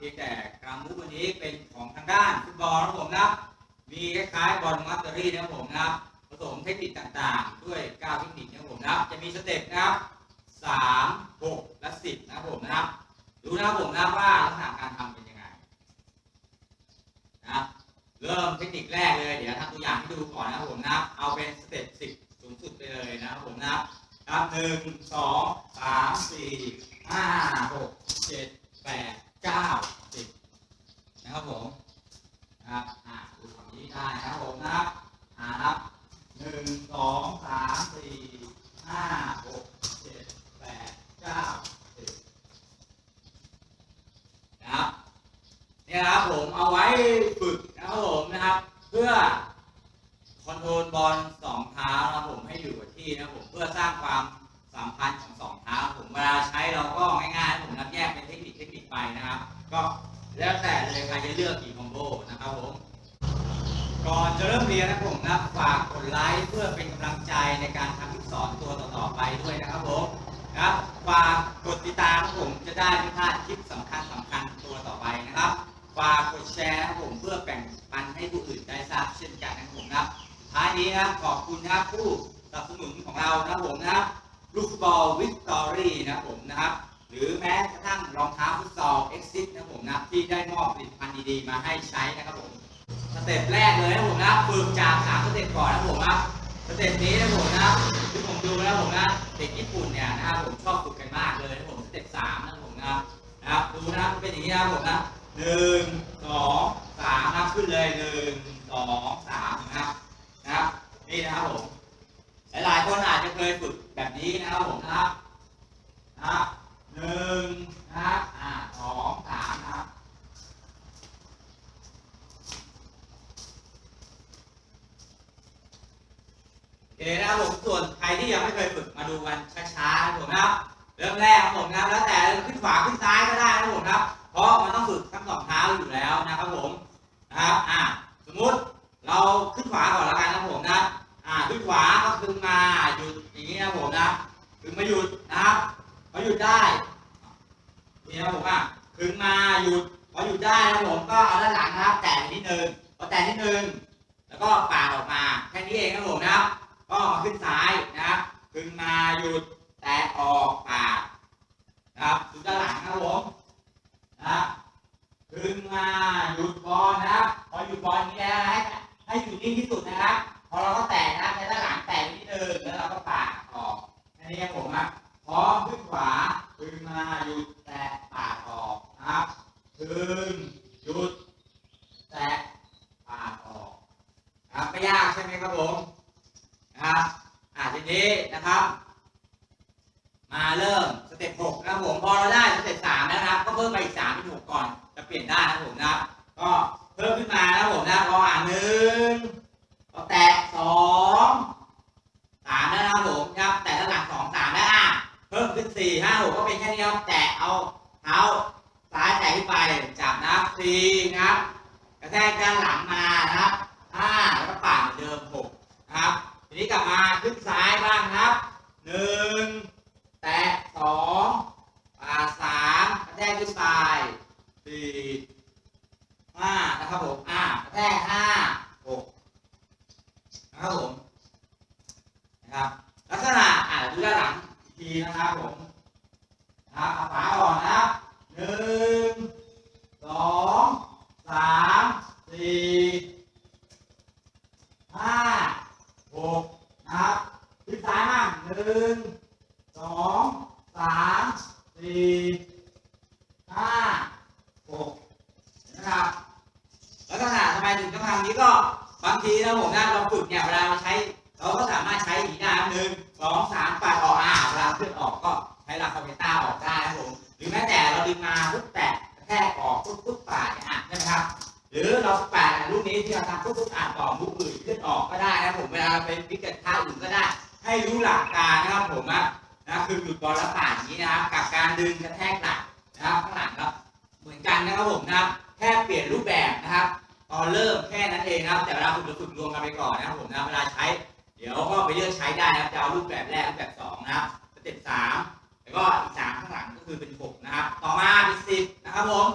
เพียงแต่กรามุกวันนี้เป็นของทางด้านฟุตบอลนะผมนะครับมีคล้ายๆบอลมัตเตอรี่นะครับผมนะครับผสมเทคนิคต่างๆ ด้วย9เทคนิคนะครับผมนะจะมีสเต็ปนะครับ3 6และ10นะครับผมนะครับดูนะครับผมนะว่าลักษณะการทำเป็นยังไงนะครับเริ่มเทคนิคแรกเลยเดี๋ยวทำตัวอย่างให้ดูก่อนนะครับผมนะครับเอาเป็นสเต็ป10สูงสุดไปเลยนะครับผมนะครับหนึ่งสองสามสี่ห้าหกเจ็ดแปด เก้าสิบนะครับผมนะครับอ่าดูฝั่งนี้ได้นะครับผมนะครับอ่านับหนึ่งสองสามสี่ห้าหกเจ็ดแปดเก้าสิบนะครับเนี่ยนะครับผมเอาไว้ฝึกนะครับผมนะครับ เพื่อคอนโทรลบอลสองเท้านะครับผมให้อยู่กับที่นะครับผมเพื่อสร้างความสัมพันธ์ แต่เลือกกี่คอมโบนะครับผม ก่อนจะเริ่มเรียนนะครับผมนะฝากกดไลค์เพื่อเป็นกำลังใจในการทำลิปสอนตัวต่อๆไปด้วยนะครับผมนะครับฝากกดติดตามผมจะได้ไม่พลาดคลิปสำคัญสำคัญตัวต่อไปนะครับฝากกดแชร์นะผมเพื่อแบ่งปันให้ผู้อื่นได้ทราบเช่นกันนะครับผมนะครับท้ายนี้นะขอบคุณนะครับผู้สนับสนุนของเรานะครับผมนะลูกบอลวิกตอรี่นะผมนะครับ หรือแม้กระทั่งรองเท้าฟุตซอลเอ็กซิสนะผมนะ ที่ได้มอบผลิตภัณฑ์ดีๆ มาให้ใช้นะครับผมสเต็ปแรกเลยนะผมนะฝึกจากสามสเต็ปก่อนนะผมนะสเต็ปนี้นะผมนะที่ผมดูแล้วผมนะเด็กญี่ปุ่นเนี่ยนะครับผมชอบฝึกกันมากเลยนะผมสเต็ปสามนะผมนะนะครับดูนะเป็นอย่างนี้นะผมนะหนึ่งสองสามนะขึ้นเลยหนึ่งสองสามนะครับนะครับนี่นะครับผมหลายๆคนอาจจะเคยฝึกแบบนี้นะครับผมนะครับ หนึ่งนะครับอ่าสองสามครับโอเคนะครับผมส่วนใครที่ยังไม่เคยฝึกมาดูกันช้าๆนะครับผมนะครับเริ่มแรกครับผมนะครับแล้วแต่ขึ้นขวาขึ้นซ้ายก็ได้นะครับผมครับเพราะมันต้องฝึกทั้งสองเท้าอยู่แล้วนะครับผมนะครับอ่าสมมุติเราขึ้นขวาก่อนล้วกันนะผมนะอ่าขึ้นขวาก็คึงมาหยุดอย่างนี้นะผมนะคึงมาหยุดนะครับพอหยุดได้ นี่นะผมอะคึงมาหยุดพอหยุดได้นะผมก็เอาด้านหลังนะครับ แตะนิดนึงพอแตะนิดนึงแล้วก็ปาดออกมาแค่นี้เองนะผมนะครับ ก็มาขึ้นซ้ายนะครับคึงมาหยุดแตะออกปาดนะครับดูด้านหลังนะผมนะครับคึงมาหยุดบอลนะครับพอหยุดบอลอย่างนี้แล้วให้ให้อยู่นิ่งที่สุดนะครับพอเราก็แตะนะในด้านหลังแตะนิดนึงแล้วเราก็ปาดออกแค่นี้ครับผมครับพร้อมขึ้นขวาขึ้นมาหยุดแตะปาดออกนะครับ ขึ้นหยุด แตะปาดออกครับไม่ยากใช่ไหมครับผมนะครับอ่าทีนี้นะครับ มาเริ่มสเต็ปหกนะครับผมพอเราได้สเต็ปสามแล้วนะครับ ก็เพิ่มไปอีกสามเป็นหกก่อน จะเปลี่ยนได้นะครับผมนะครับก็เพิ่มขึ้นมานะครับผมนะพออ่านหนึ่งพอแตะสอง หนึ่งแตะสองป่าดสามกระแทกขึ้นไปสี่ ห้านะครับผมอ่ากระแทกห้าหกนะครับผมนะครับลักษณะอ่าดูด้านหลังอีกทีนะครับผมนะครับเอาฝาอ่อนนะครับหนึ่งสองสามสี่ห้าหกนะครับขึ้นซ้ายบ้างหนึ่งสองสามสี่ห้าหก นะครับลัก ไมถึงต้องทำอย่างนี้ก็บางทีนะผมนะเราฝึกเนี่ยเวลาเราใช้เราก็สามารถใช้อย่างนี้ได้หนึ่งสองสามปัดออกอ่าเวลาขึ้นออกก็ใช้ลาคาเมต้าออกได้นะผมหรือแม้แต่เราดึงมาปุ๊บแตะกแทกออกปุ๊บปุ๊บปาดเนี่ยอะใช่ไหมครับ หรือเราปาดลูกนี้ที่เราทำปุ๊บปุ๊บอ่านต่อลูกอื่นขึ้นออกก็ได้นะผมเวลาเราเป็นพิกเกตท่าอื่นก็ได้ ให้รู้หลักการนะครับผมนะนะคือหยุดบอลแล้วปาดอย่างนี้นะครับกับการดึงกระแทกหลังนะครับข้างหลังครับเหมือนกันนะครับผมนะแค่เปลี่ยนรูปแบบนะครับ อนเริ่มแค่นั้นเองนะครับแต่เวลาฝึกเราฝึกรวมกันไปก่อนนะครับผมนะเวลาใช้ เดี๋ยวก็ไปเลือกใช้ได้นะครับจะเอารูปแบบแรกรูปแบบสองนะครับสเต็ปสามแล้วก็อีกสามข้างหลังก็คือเป็นหกนะครับ ต่อมาเป็นสิบนะครับผม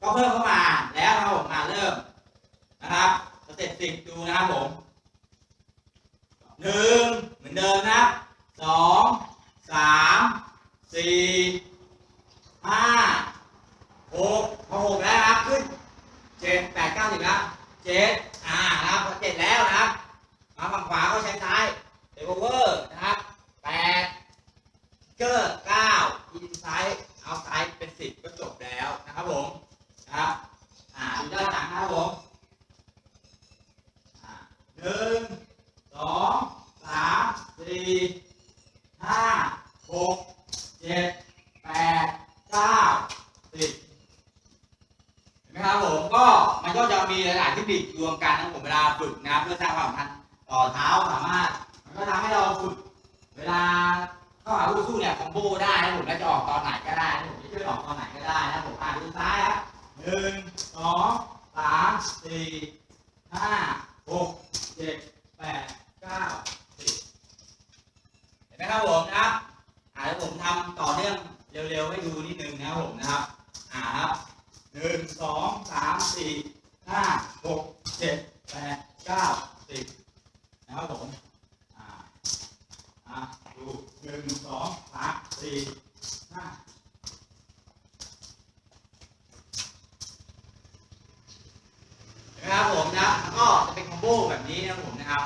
ก็เพิ่มเข้ามาแล้วครับผมมาเริ่มนะครับสเต็ปสิบดูนะครับผมหนึ่งเหมือนเดิมนะสองสามสี่ห้าหกพอหกแล้วครับขึ้น เจ็ดแปดเก้าสิบแล้วเจ็ดอ่านะครับพอเจ็ดแล้วนะครับ มาฝั่งขวาก็ใช้ซ้ายเดเวอร์นะครับแปดเกอร์เก้าอินไซด์เอาไซด์เป็นสิบก็จบแล้วนะครับผมนะครับอ่าดูด้านหลังนะครับผมอ่าหนึ่งสองสามสี่ห้าหกเจ็ดแปดเก้าสิบเห็นไหมครับผมก็มันก็จะมีหลายๆเทค นิครวมกันนะผมเวลาฝึกนะครับเพื่อสร้างความสัมพันธ์ต่อเท้าสามารถมันก็ทำให้เราฝึก เวลาเข้าหาผู้สู้เนี่ยคอมโบได้นะผมแล้วจะออกตอนไหนก็ได้นะผมจะช่วยออกตอนไหนก็ได้นะผมอ่านดูซ้ายครับหนึ่งสองสามสี่ห้าหกเจ็ดแปดเก้าสิบเห็นไหมครับผมนะครับอ่าแล้วผมทำต่อเนื่องเร็วๆให้ดูนิดนึงนะครับผมนะครับอ่าครับหนึ่งสองสามสี่ห้าหกเจ็ดแปดเก้าสิบ นะครับผม อ่า อ่า ดูหนึ่ งสองสามสี่ห้านะครับผมนะก็จะเป็นคอมโบแบบนี้นะครับผมนะครับ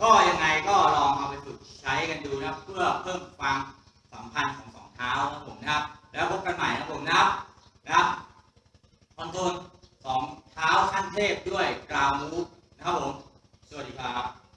ก็ยังไงก็ลองเอาไปฝึกใช้กันดูนะเพื่อเพิ่มความสัมพันธ์ของสองเท้านะครับผมนะครับ แล้วพบกันใหม่นะครับผมนะครับนะครับคอนโทรลสองเท้าขั้นเทพด้วยกราวมูฟนะครับผม สวัสดีครับ